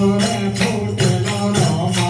Hare Purnama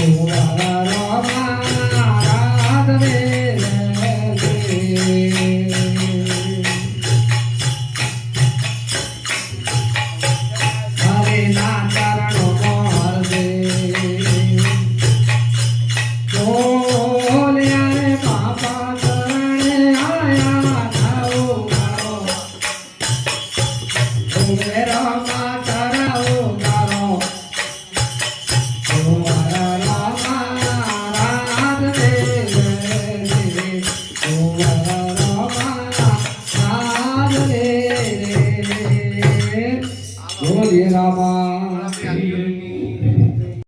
Allah'a Ram રે રે રે. બોલીએ રામા.